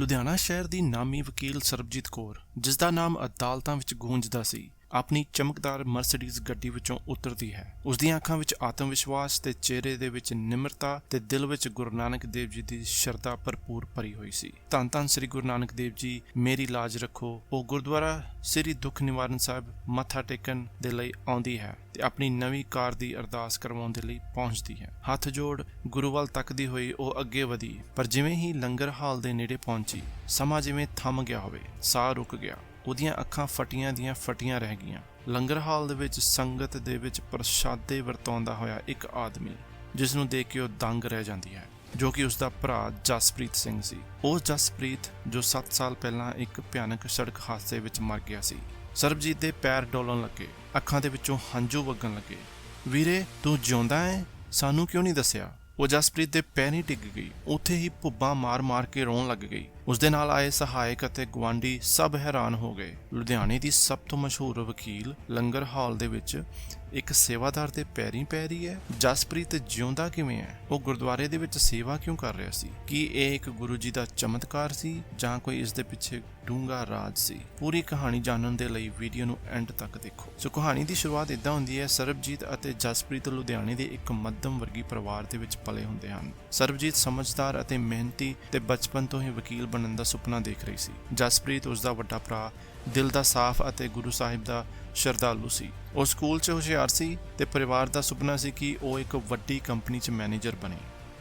ਲੁਧਿਆਣਾ ਸ਼ਹਿਰ ਦੀ ਨਾਮੀ ਵਕੀਲ ਸਰਬਜੀਤ ਕੌਰ ਜਿਸ ਦਾ ਨਾਮ ਅਦਾਲਤਾਂ ਵਿੱਚ ਗੂੰਜਦਾ ਸੀ। ਆਪਣੀ ਚਮਕਦਾਰ ਮਰਸੀਡੀਜ਼ ਗੱਡੀ ਵਿੱਚੋਂ ਉਤਰਦੀ ਹੈ। ਉਸ ਦੀਆਂ ਅੱਖਾਂ ਵਿੱਚ ਆਤਮ ਵਿਸ਼ਵਾਸ ਤੇ ਚਿਹਰੇ ਦੇ ਵਿੱਚ ਨਿਮਰਤਾ ਤੇ ਦਿਲ ਵਿੱਚ ਗੁਰੂ ਨਾਨਕ ਦੇਵ ਜੀ ਦੀ ਸ਼ਰਧਾ ਭਰਪੂਰ ਭਰੀ ਹੋਈ ਸੀ। ਧੰਨ ਧੰਨ ਸ੍ਰੀ ਗੁਰੂ ਨਾਨਕ ਦੇਵ ਜੀ, ਮੇਰੀ ਲਾਜ ਰੱਖੋ। ਉਹ ਗੁਰਦੁਆਰਾ ਸ੍ਰੀ ਦੁੱਖ ਨਿਵਾਰਨ ਸਾਹਿਬ ਮੱਥਾ ਟੇਕਣ ਦੇ ਲਈ ਆਉਂਦੀ ਹੈ ਤੇ ਆਪਣੀ ਨਵੀਂ ਕਾਰ ਦੀ ਅਰਦਾਸ ਕਰਵਾਉਣ ਦੇ ਲਈ ਪਹੁੰਚਦੀ ਹੈ। ਹੱਥ ਜੋੜ ਗੁਰੂ ਵੱਲ ਤੱਕਦੀ ਹੋਈ ਉਹ ਅੱਗੇ ਵਧੀ, ਪਰ ਜਿਵੇਂ ਹੀ ਲੰਗਰ ਹਾਲ ਦੇ ਨੇੜੇ ਪਹੁੰਚੀ, ਸਮਾਂ ਜਿਵੇਂ ਥੰਮ ਗਿਆ ਹੋਵੇ, ਸਾਹ ਰੁਕ ਗਿਆ। ਉਹਦੀਆਂ ਅੱਖਾਂ ਫਟੀਆਂ ਦੀਆਂ ਫਟੀਆਂ ਰਹਿ ਗਈਆਂ। ਲੰਗਰ ਹਾਲ ਦੇ ਵਿੱਚ ਸੰਗਤ ਦੇ ਵਿੱਚ ਪ੍ਰਸ਼ਾਦੇ ਵਰਤਾਉਂਦਾ ਹੋਇਆ ਇੱਕ ਆਦਮੀ ਜਿਸ ਨੂੰ ਦੇਖ ਕੇ ਉਹ ਦੰਗ ਰਹਿ ਜਾਂਦੀ ਹੈ, ਜੋ ਕਿ ਉਸ ਦਾ ਭਰਾ ਜਸਪ੍ਰੀਤ ਸਿੰਘ ਸੀ। ਉਹ ਜਸਪ੍ਰੀਤ, ਜੋ 7 ਸਾਲ ਪਹਿਲਾਂ ਇੱਕ ਭਿਆਨਕ ਸੜਕ ਹਾਦਸੇ ਵਿੱਚ ਮਰ ਗਿਆ ਸੀ। ਸਰਬਜੀਤ ਦੇ ਪੈਰ ਡੋਲਣ ਲੱਗੇ, ਅੱਖਾਂ ਦੇ ਵਿੱਚੋਂ ਹੰਝੂ ਵਗਣ ਲੱਗੇ। ਵੀਰੇ, ਤੂੰ ਜਿਉਂਦਾ ਹੈ? ਸਾਨੂੰ ਕਿਉਂ ਨਹੀਂ ਦੱਸਿਆ? ਉਹ ਜਸਪ੍ਰੀਤ ਦੇ ਪੈਰ ਹੀ ਡਿੱਗ ਗਈ। ਉੱਥੇ ਹੀ ਭੁੱਬਾਂ ਮਾਰ-ਮਾਰ ਕੇ ਰੋਣ ਲੱਗ ਗਈ। ਉਸ ਦੇ ਨਾਲ ਆਏ ਸਹਾਇਕ ਅਤੇ ਗਵਾਂਢੀ ਸਭ ਹੈਰਾਨ ਹੋ ਗਏ। ਲੁਧਿਆਣੇ ਦੀ ਸਭ ਤੋਂ ਮਸ਼ਹੂਰ ਵਕੀਲ ਲੰਗਰ ਹਾਲ ਦੇ ਵਿੱਚ ਇੱਕ ਸੇਵਾਦਾਰ ਦੇ ਪੈਰੀਂ ਪੈ ਰਹੀ ਹੈ। ਜਸਪ੍ਰੀਤ ਜਿਉਂਦਾ ਕਿਵੇਂ ਹੈ? ਉਹ ਗੁਰਦੁਆਰੇ ਦੇ ਵਿੱਚ ਸੇਵਾ ਕਿਉਂ ਕਰ ਰਿਹਾ ਸੀ? ਕੀ ਇਹ ਇੱਕ ਗੁਰੂ ਜੀ ਦਾ ਚਮਤਕਾਰ ਸੀ ਜਾਂ ਕੋਈ ਇਸ ਦੇ ਪਿੱਛੇ ਡੂੰਘਾ ਰਾਜ ਸੀ? ਪੂਰੀ ਕਹਾਣੀ ਜਾਣਨ ਦੇ ਲਈ ਵੀਡੀਓ ਨੂੰ ਐਂਡ ਤੱਕ ਦੇਖੋ। ਸੋ ਕਹਾਣੀ ਦੀ ਸ਼ੁਰੂਆਤ ਇਦਾਂ ਹੁੰਦੀ ਹੈ, ਸਰਬਜੀਤ ਅਤੇ ਜਸਪ੍ਰੀਤ ਲੁਧਿਆਣੇ ਦੇ ਇੱਕ ਮੱਧਮ ਵਰਗੀ ਪਰਿਵਾਰ ਦੇ ਵਿੱਚ ਪਲੇ ਹੁੰਦੇ ਹਨ। ਸਰਬਜੀਤ ਸਮਝਦਾਰ ਅਤੇ ਮਿਹਨਤੀ ਤੇ ਬਚਪਨ ਤੋਂ ਹੀ ਵਕੀਲ ਬਣਨ ਦਾ ਸੁਪਨਾ ਦੇਖ ਰਹੀ ਸੀ। ਜਸਪ੍ਰੀਤ ਉਸ ਦਾ ਵੱਡਾ ਭਰਾ, ਦਿਲ ਦਾ ਸਾਫ਼ ਅਤੇ ਗੁਰੂ ਸਾਹਿਬ ਦਾ ਸ਼ਰਧਾਲੂ ਸੀ। ਉਹ ਸਕੂਲ 'ਚ ਹੁਸ਼ਿਆਰ ਸੀ ਤੇ ਪਰਿਵਾਰ ਦਾ ਸੁਪਨਾ ਸੀ ਕਿ ਉਹ ਇੱਕ ਵੱਡੀ ਕੰਪਨੀ 'ਚ ਮੈਨੇਜਰ ਬਣੇ।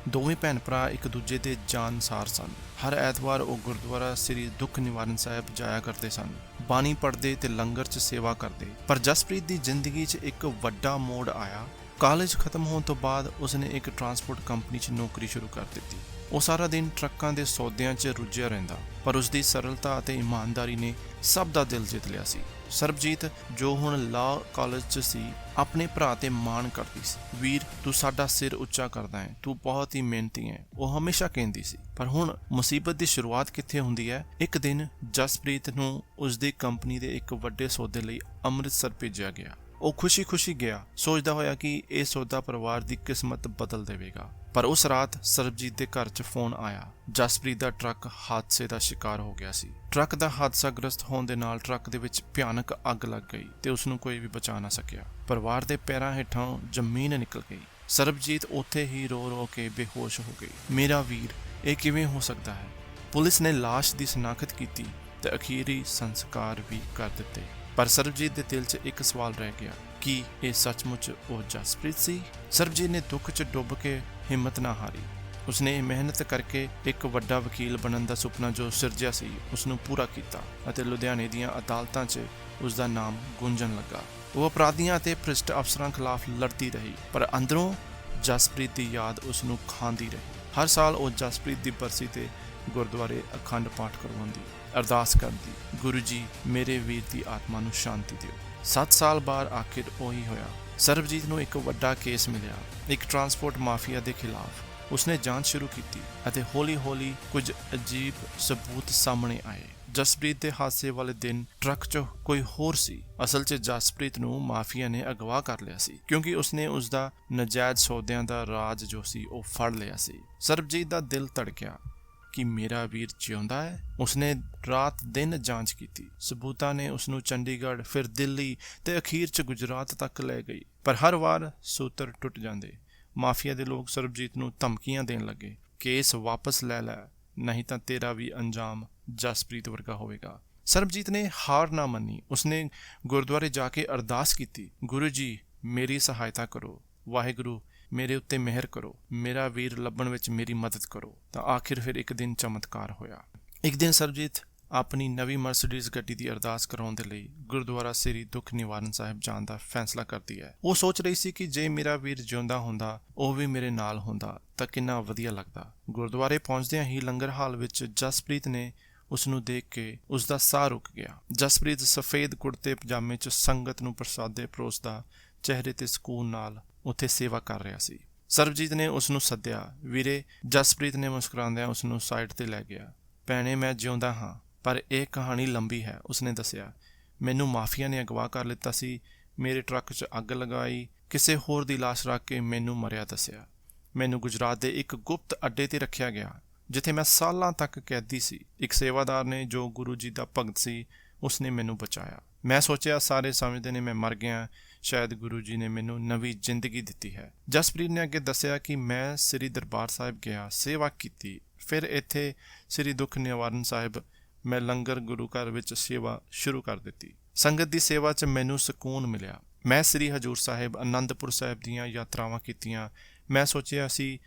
ਦੋਵੇਂ ਭੈਣ ਭਰਾ ਇੱਕ ਦੂਜੇ ਦੇ ਜਾਨਸਾਰ ਸਨ। ਹਰ ਐਤਵਾਰ ਉਹ ਗੁਰਦੁਆਰਾ ਸ੍ਰੀ ਦੁੱਖ ਨਿਵਾਰਨ ਸਾਹਿਬ ਜਾਇਆ ਕਰਦੇ ਸਨ। ਬਾਣੀ ਪੜ੍ਹਦੇ ਤੇ ਲੰਗਰ 'ਚ ਸੇਵਾ ਕਰਦੇ। ਪਰ ਜਸਪ੍ਰੀਤ ਦੀ ਜ਼ਿੰਦਗੀ 'ਚ ਇੱਕ ਵੱਡਾ ਮੋੜ ਆਇਆ ਕਾਲਜ ਖਤਮ ਹੋਣ ਤੋਂ ਬਾਅਦ ਉਸਨੇ ਇੱਕ ਟਰਾਂਸਪੋਰਟ ਕੰਪਨੀ 'ਚ ਨੌਕਰੀ ਸ਼ੁਰੂ ਕਰ ਦਿੱਤੀ। ਉਹ ਸਾਰਾ ਦਿਨ ਟਰੱਕਾਂ ਦੇ ਸੌਦਿਆਂ 'ਚ ਰੁੱਝਿਆ ਰਹਿੰਦਾ, ਪਰ ਉਸ ਦੀ ਸਰਲਤਾ ਅਤੇ ਇਮਾਨਦਾਰੀ ਨੇ ਸਭ ਦਾ ਦਿਲ ਜਿੱਤ ਲਿਆ ਸੀ। ਸਰਬਜੀਤ, ਜੋ ਹੁਣ ਲਾ ਕਾਲਜ 'ਚ ਸੀ, ਆਪਣੇ ਭਰਾ ਤੇ ਮਾਣ ਕਰਦੀ ਸੀ। ਵੀਰ, ਤੂੰ ਸਾਡਾ ਸਿਰ ਉੱਚਾ ਕਰਦਾ ਹੈ, ਤੂੰ ਬਹੁਤ ਹੀ ਮਿਹਨਤੀ ਹੈ। ਉਹ ਹਮੇਸ਼ਾ ਕਹਿੰਦੀ ਸੀ। ਪਰ ਹੁਣ ਮੁਸੀਬਤ ਦੀ ਸ਼ੁਰੂਆਤ ਕਿੱਥੇ ਹੁੰਦੀ ਹੈ? ਇੱਕ ਦਿਨ ਜਸਪ੍ਰੀਤ ਨੂੰ ਉਸ ਦੀ ਕੰਪਨੀ ਦੇ ਇੱਕ ਵੱਡੇ ਸੌਦੇ ਲਈ ਅੰਮ੍ਰਿਤਸਰ ਭੇਜਿਆ ਗਿਆ। ਉਹ ਖੁਸ਼ੀ-ਖੁਸ਼ੀ ਗਿਆ। ਸੋਚਦਾ ਹੋਇਆ ਕਿ ਇਹ ਸੌਦਾ ਪਰਿਵਾਰ ਦੀ ਕਿਸਮਤ ਬਦਲ ਦੇਵੇਗਾ। ਪਰ ਉਸ ਰਾਤ ਸਰਬਜੀਤ ਦੇ ਘਰ 'ਚ ਫੋਨ ਆਇਆ। ਜਸਪ੍ਰੀਤ ਦਾ ਟਰੱਕ ਹਾਦਸੇ ਦਾ ਸ਼ਿਕਾਰ ਹੋ ਗਿਆ ਸੀ। ਟਰੱਕ ਦਾ ਹਾਦਸਾਗ੍ਰਸਤ ਹੋਣ ਦੇ ਨਾਲ ਟਰੱਕ ਦੇ ਵਿੱਚ ਭਿਆਨਕ ਅੱਗ ਲੱਗ ਗਈ ਤੇ ਉਸ ਨੂੰ ਕੋਈ ਵੀ ਬਚਾ ਨਾ ਸਕਿਆ। ਪਰਿਵਾਰ ਦੇ ਪੈਰਾਂ ਹੇਠਾਂ ਜ਼ਮੀਨ ਨਿਕਲ ਗਈ। ਸਰਬਜੀਤ ਉੱਥੇ ਹੀ ਰੋ-ਰੋ ਕੇ ਬੇਹੋਸ਼ ਹੋ ਗਈ। ਮੇਰਾ ਵੀਰ, ਇਹ ਕਿਵੇਂ ਹੋ ਸਕਦਾ ਹੈ? ਪੁਲਿਸ ਨੇ ਲਾਸ਼ ਦੀ ਸ਼ਨਾਖਤ ਕੀਤੀ ਤੇ ਅਖੀਰੀ ਸੰਸਕਾਰ ਵੀ ਕਰ ਦਿੱਤੇ। ਪਰ ਸਰਬਜੀਤ ਦੇ ਦਿਲ 'ਚ ਇੱਕ ਸਵਾਲ ਰਹਿ ਗਿਆ ਕਿ ਇਹ ਸੱਚਮੁੱਚ ਉਹ ਜਸਪ੍ਰੀਤ ਸੀ? ਸਰਬਜੀਤ ਨੇ ਦੁੱਖ 'ਚ ਡੁੱਬ ਕੇ ਹਿੰਮਤ ਨਾ ਹਾਰੀ। ਉਸਨੇ ਮਿਹਨਤ ਕਰਕੇ ਇੱਕ ਵੱਡਾ ਵਕੀਲ ਬਣਨ ਦਾ ਸੁਪਨਾ ਜੋ ਸਿਰਜਿਆ ਸੀ ਉਸ ਨੂੰ ਪੂਰਾ ਕੀਤਾ ਅਤੇ ਲੁਧਿਆਣੇ ਦੀਆਂ ਅਦਾਲਤਾਂ 'ਚ ਉਸ ਦਾ ਨਾਮ ਗੂੰਜਣ ਲੱਗਾ। ਉਹ ਅਪਰਾਧੀਆਂ ਅਤੇ ਭ੍ਰਿਸ਼ਟ ਅਫਸਰਾਂ ਖਿਲਾਫ ਲੜਦੀ ਰਹੀ, ਪਰ ਅੰਦਰੋਂ ਜਸਪ੍ਰੀਤ ਦੀ ਯਾਦ ਉਸ ਨੂੰ ਖਾਂਦੀ ਰਹੀ। ਹਰ ਸਾਲ ਉਹ ਜਸਪ੍ਰੀਤ ਦੀ ਬਰਸੀ ਤੇ ਗੁਰਦੁਆਰੇ ਅਖੰਡ ਪਾਠ ਕਰਵਾਉਂਦੀ ਅਰਦਾਸ ਕਰਦੀ ਗੁਰੂ ਜੀ, ਮੇਰੇ ਵੀਰ ਦੀ ਆਤਮਾ ਨੂੰ ਸ਼ਾਂਤੀ ਦਿਓ। 7 ਸਾਲ ਬਾਅਦ ਆਖਿਰ ਉਹੀ ਹੋਇਆ। ਸਰਬਜੀਤ ਨੂੰ ਇੱਕ ਵੱਡਾ ਕੇਸ ਮਿਲਿਆ, ਇੱਕ ਟਰਾਂਸਪੋਰਟ ਮਾਫੀਆ ਦੇ ਖਿਲਾਫ। ਉਸਨੇ ਜਾਂਚ ਸ਼ੁਰੂ ਕੀਤੀ ਅਤੇ ਹੌਲੀ-ਹੌਲੀ ਕੁਝ ਅਜੀਬ ਸਬੂਤ ਸਾਹਮਣੇ ਆਏ। ਜਸਪ੍ਰੀਤ ਦੇ ਹਾਦਸੇ ਵਾਲੇ ਦਿਨ ਟਰੱਕ 'ਚ ਕੋਈ ਹੋਰ ਸੀ। ਅਸਲ 'ਚ ਜਸਪ੍ਰੀਤ ਨੂੰ ਮਾਫੀਆ ਨੇ ਅਗਵਾ ਕਰ ਲਿਆ ਸੀ, ਕਿਉਂਕਿ ਉਸਨੇ ਉਸ ਦਾ ਨਜਾਇਜ਼ ਸੌਦਿਆਂ ਦਾ ਰਾਜ ਜੋ ਸੀ ਉਹ ਫੜ ਲਿਆ ਸੀ। ਸਰਬਜੀਤ ਦਾ ਦਿਲ ਧੜਕਿਆ। ਕਿ ਮੇਰਾ ਵੀਰ ਜਿਉਂਦਾ ਹੈ, ਉਸਨੇ ਰਾਤ ਦਿਨ ਜਾਂਚ ਕੀਤੀ। ਸਬੂਤਾਂ ਨੇ ਉਸ ਨੂੰ ਚੰਡੀਗੜ੍ਹ, ਫਿਰ ਦਿੱਲੀ ਤੇ ਅਖੀਰ 'ਚ ਗੁਜਰਾਤ ਤੱਕ ਲੈ ਗਈ। ਪਰ ਹਰ ਵਾਰ ਸੂਤਰ ਟੁੱਟ ਜਾਂਦੇ। ਮਾਫੀਆ ਦੇ ਲੋਕ ਸਰਬਜੀਤ ਨੂੰ ਧਮਕੀਆਂ ਦੇਣ ਲੱਗੇ, ਕੇਸ ਵਾਪਸ ਲੈ ਲੈ, ਨਹੀਂ ਤਾਂ ਤੇਰਾ ਵੀ ਅੰਜਾਮ ਜਸਪ੍ਰੀਤ ਵਰਗਾ ਹੋਵੇਗਾ। ਸਰਬਜੀਤ ਨੇ ਹਾਰ ਨਾ ਮੰਨੀ। ਉਸਨੇ ਗੁਰਦੁਆਰੇ ਜਾ ਕੇ ਅਰਦਾਸ ਕੀਤੀ, ਗੁਰੂ ਜੀ, ਮੇਰੀ ਸਹਾਇਤਾ ਕਰੋ। ਵਾਹਿਗੁਰੂ ਮੇਰੇ ਉੱਤੇ ਮਿਹਰ ਕਰੋ, ਮੇਰਾ ਵੀਰ ਲੱਭਣ ਵਿੱਚ ਮੇਰੀ ਮਦਦ ਕਰੋ। ਤਾਂ ਆਖਿਰ ਫਿਰ ਇੱਕ ਦਿਨ ਚਮਤਕਾਰ ਹੋਇਆ। ਇੱਕ ਦਿਨ ਸਰਬਜੀਤ ਆਪਣੀ ਨਵੀਂ ਮਰਸੀਡੀਜ਼ ਗੱਡੀ ਦੀ ਅਰਦਾਸ ਕਰਾਉਣ ਦੇ ਲਈ ਗੁਰਦੁਆਰਾ ਸ੍ਰੀ ਦੁੱਖ ਨਿਵਾਰਨ ਸਾਹਿਬ ਜਾਣ ਦਾ ਫੈਸਲਾ ਕਰਦੀ ਹੈ। ਉਹ ਸੋਚ ਰਹੀ ਸੀ ਕਿ ਜੇ ਮੇਰਾ ਵੀਰ ਜਿਉਂਦਾ ਹੁੰਦਾ, ਉਹ ਵੀ ਮੇਰੇ ਨਾਲ ਹੁੰਦਾ, ਤਾਂ ਕਿੰਨਾ ਵਧੀਆ ਲੱਗਦਾ। ਗੁਰਦੁਆਰੇ ਪਹੁੰਚਦਿਆਂ ਹੀ ਲੰਗਰ ਹਾਲ ਵਿੱਚ ਜਸਪ੍ਰੀਤ ਨੇ ਉਸ ਨੂੰ ਦੇਖ ਕੇ ਉਸ ਦਾ ਸਾਹ ਰੁਕ ਗਿਆ। ਜਸਪ੍ਰੀਤ ਸਫੇਦ ਕੁੜਤੇ ਪਜਾਮੇ 'ਚ ਸੰਗਤ ਨੂੰ ਪ੍ਰਸਾਦੇ ਪਰੋਸਦਾ ਚਿਹਰੇ ਤੇ ਸਕੂਨ ਨਾਲ ਉੱਥੇ ਸੇਵਾ ਕਰ ਰਿਹਾ ਸੀ। ਸਰਬਜੀਤ ਨੇ ਉਸ ਨੂੰ ਸੱਦਿਆ, ਵੀਰੇ, ਜਸਪ੍ਰੀਤ ਨੇ ਮੁਸਕਰਾਉਂਦਿਆਂ ਉਸ ਨੂੰ ਸਾਈਡ ਤੇ ਲੈ ਗਿਆ। ਭੈਣੇ, ਮੈਂ ਜਿਉਂਦਾ ਹਾਂ, ਪਰ ਇਹ ਕਹਾਣੀ ਲੰਬੀ ਹੈ, ਉਸਨੇ ਦੱਸਿਆ। ਮੈਨੂੰ ਮਾਫੀਆ ਨੇ ਅਗਵਾ ਕਰ ਲਿੱਤਾ ਸੀ, ਮੇਰੇ ਟਰੱਕ 'ਚ ਅੱਗ ਲਗਾਈ, ਕਿਸੇ ਹੋਰ ਦੀ ਲਾਸ਼ ਰੱਖ ਕੇ ਮੈਨੂੰ ਮਰਿਆ ਦੱਸਿਆ। ਮੈਨੂੰ ਗੁਜਰਾਤ ਦੇ ਇੱਕ ਗੁਪਤ ਅੱਡੇ ਤੇ ਰੱਖਿਆ ਗਿਆ, ਜਿੱਥੇ ਮੈਂ ਸਾਲਾਂ ਤੱਕ ਕੈਦੀ ਸੀ। ਇੱਕ ਸੇਵਾਦਾਰ ਨੇ ਜੋ ਗੁਰੂ ਜੀ ਦਾ ਭਗਤ ਸੀ, ਉਸਨੇ ਮੈਨੂੰ ਬਚਾਇਆ। ਮੈਂ ਸੋਚਿਆ, ਸਾਰੇ ਸਮਝਦੇ ਨੇ ਮੈਂ ਮਰ ਗਿਆ ਸ਼ਾਇਦ ਗੁਰੂ ਜੀ ਨੇ ਮੈਨੂੰ ਨਵੀਂ ਜ਼ਿੰਦਗੀ ਦਿੱਤੀ ਹੈ। ਜਸਪ੍ਰੀਤ ਨੇ ਅੱਗੇ ਦੱਸਿਆ ਕਿ ਮੈਂ ਸ੍ਰੀ ਦਰਬਾਰ ਸਾਹਿਬ ਗਿਆ, ਸੇਵਾ ਕੀਤੀ। ਫਿਰ ਇੱਥੇ ਸ੍ਰੀ ਦੁੱਖ ਨਿਵਾਰਨ ਸਾਹਿਬ, ਮੈਂ ਲੰਗਰ ਗੁਰੂ ਘਰ ਵਿੱਚ ਸੇਵਾ ਸ਼ੁਰੂ ਕਰ ਦਿੱਤੀ। ਸੰਗਤ ਦੀ ਸੇਵਾ 'ਚ ਮੈਨੂੰ ਸਕੂਨ ਮਿਲਿਆ। ਮੈਂ ਸ੍ਰੀ ਹਜੂਰ ਸਾਹਿਬ ਆਨੰਦਪੁਰ ਸਾਹਿਬ ਦੀਆਂ ਯਾਤਰਾਵਾਂ ਕੀਤੀਆਂ। ਮੈਂ ਸੋਚਿਆ ਸੀ,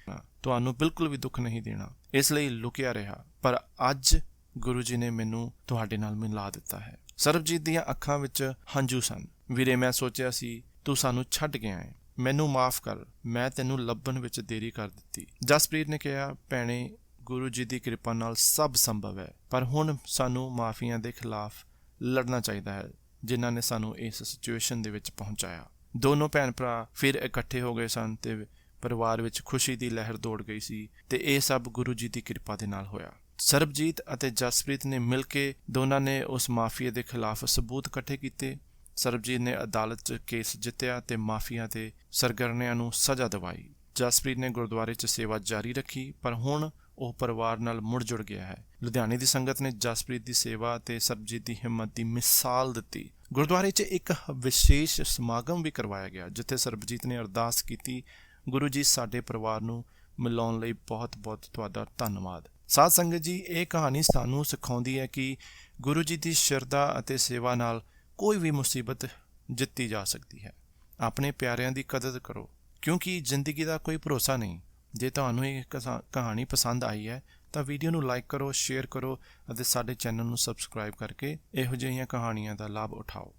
ਤੁਹਾਨੂੰ ਬਿਲਕੁਲ ਵੀ ਦੁੱਖ ਨਹੀਂ ਦੇਣਾ। ਇਸ ਲਈ ਲੁਕਿਆ ਰਿਹਾ। ਪਰ ਅੱਜ ਗੁਰੂ ਜੀ ਨੇ ਮੈਨੂੰ ਤੁਹਾਡੇ ਨਾਲ ਮਿਲਾ ਦਿੱਤਾ ਹੈ। ਸਰਬਜੀਤ ਦੀਆਂ ਅੱਖਾਂ ਵਿੱਚ ਹੰਝੂ ਸਨ। ਵੀਰੇ, ਮੈਂ ਸੋਚਿਆ ਸੀ, ਤੂੰ ਸਾਨੂੰ ਛੱਡ ਗਿਆ ਹੈ ਮੈਨੂੰ ਮਾਫ ਕਰ, ਮੈਂ ਤੈਨੂੰ ਲੱਭਣ ਵਿੱਚ ਦੇਰੀ ਕਰ ਦਿੱਤੀ। ਜਸਪ੍ਰੀਤ ਨੇ ਕਿਹਾ, ਭੈਣੇ, ਗੁਰੂ ਜੀ ਦੀ ਕਿਰਪਾ ਨਾਲ ਸਭ ਸੰਭਵ ਹੈ, ਪਰ ਹੁਣ ਸਾਨੂੰ ਮਾਫੀਆਂ ਦੇ ਖਿਲਾਫ ਲੜਨਾ ਚਾਹੀਦਾ ਹੈ, ਜਿਨ੍ਹਾਂ ਨੇ ਸਾਨੂੰ ਇਸ ਸਿਚੁਏਸ਼ਨ ਦੇ ਵਿੱਚ ਪਹੁੰਚਾਇਆ। ਦੋਨੋਂ ਭੈਣ ਭਰਾ ਫਿਰ ਇਕੱਠੇ ਹੋ ਗਏ ਸਨ ਤੇ ਪਰਿਵਾਰ ਵਿੱਚ ਖੁਸ਼ੀ ਦੀ ਲਹਿਰ ਦੌੜ ਗਈ ਸੀ ਤੇ ਇਹ ਸਭ ਗੁਰੂ ਜੀ ਦੀ ਕਿਰਪਾ ਦੇ ਨਾਲ ਹੋਇਆ। ਸਰਬਜੀਤ ਅਤੇ ਜਸਪ੍ਰੀਤ ਨੇ ਮਿਲ ਕੇ ਦੋਨਾਂ ਨੇ ਉਸ ਮਾਫੀਆ ਦੇ ਖਿਲਾਫ ਸਬੂਤ ਇਕੱਠੇ ਕੀਤੇ। ਸਰਬਜੀਤ ਨੇ ਅਦਾਲਤ 'ਚ ਕੇਸ ਜਿੱਤਿਆ ਤੇ ਮਾਫੀਆ ਤੇ ਸਰਗਰਮਿਆਂ ਨੂੰ ਸਜ਼ਾ ਦਿਵਾਈ। ਜਸਪ੍ਰੀਤ ਨੇ ਗੁਰਦੁਆਰੇ 'ਚ ਸੇਵਾ ਜਾਰੀ ਰੱਖੀ, ਪਰ ਹੁਣ ਉਹ ਪਰਿਵਾਰ ਨਾਲ ਮੁੜ ਜੁੜ ਗਿਆ ਹੈ। ਲੁਧਿਆਣੇ ਦੀ ਸੰਗਤ ਨੇ ਜਸਪ੍ਰੀਤ ਦੀ ਸੇਵਾ ਤੇ ਸਰਬਜੀਤ ਦੀ ਹਿੰਮਤ ਦੀ ਮਿਸਾਲ ਦਿੱਤੀ। ਗੁਰਦੁਆਰੇ 'ਚ ਇੱਕ ਵਿਸ਼ੇਸ਼ ਸਮਾਗਮ ਵੀ ਕਰਵਾਇਆ ਗਿਆ, ਜਿੱਥੇ ਸਰਬਜੀਤ ਨੇ ਅਰਦਾਸ ਕੀਤੀ, ਗੁਰੂ ਜੀ, ਸਾਡੇ ਪਰਿਵਾਰ ਨੂੰ ਮਿਲਾਉਣ ਲਈ ਬਹੁਤ-ਬਹੁਤ ਤੁਹਾਡਾ ਧੰਨਵਾਦ। ਸਾਧ ਸੰਗਤ ਜੀ, ਇਹ ਕਹਾਣੀ ਸਾਨੂੰ ਸਿਖਾਉਂਦੀ ਹੈ ਕਿ ਗੁਰੂ ਜੀ ਦੀ ਸ਼ਰਧਾ ਅਤੇ ਸੇਵਾ ਨਾਲ ਕੋਈ ਵੀ ਮੁਸੀਬਤ ਜਿੱਤੀ ਜਾ ਸਕਦੀ ਹੈ। ਆਪਣੇ ਪਿਆਰਿਆਂ ਦੀ ਕਦਰ ਕਰੋ, ਕਿਉਂਕਿ ਜ਼ਿੰਦਗੀ ਦਾ ਕੋਈ ਭਰੋਸਾ ਨਹੀਂ। ਜੇ ਤੁਹਾਨੂੰ ਇਹ ਕਸਾ- ਕਹਾਣੀ ਪਸੰਦ ਆਈ ਹੈ, ਤਾਂ ਵੀਡੀਓ ਨੂੰ ਲਾਈਕ ਕਰੋ, ਸ਼ੇਅਰ ਕਰੋ ਅਤੇ ਸਾਡੇ ਚੈਨਲ ਨੂੰ ਸਬਸਕ੍ਰਾਈਬ ਕਰਕੇ ਇਹੋ ਜਿਹੀਆਂ ਕਹਾਣੀਆਂ ਦਾ ਲਾਭ ਉਠਾਓ।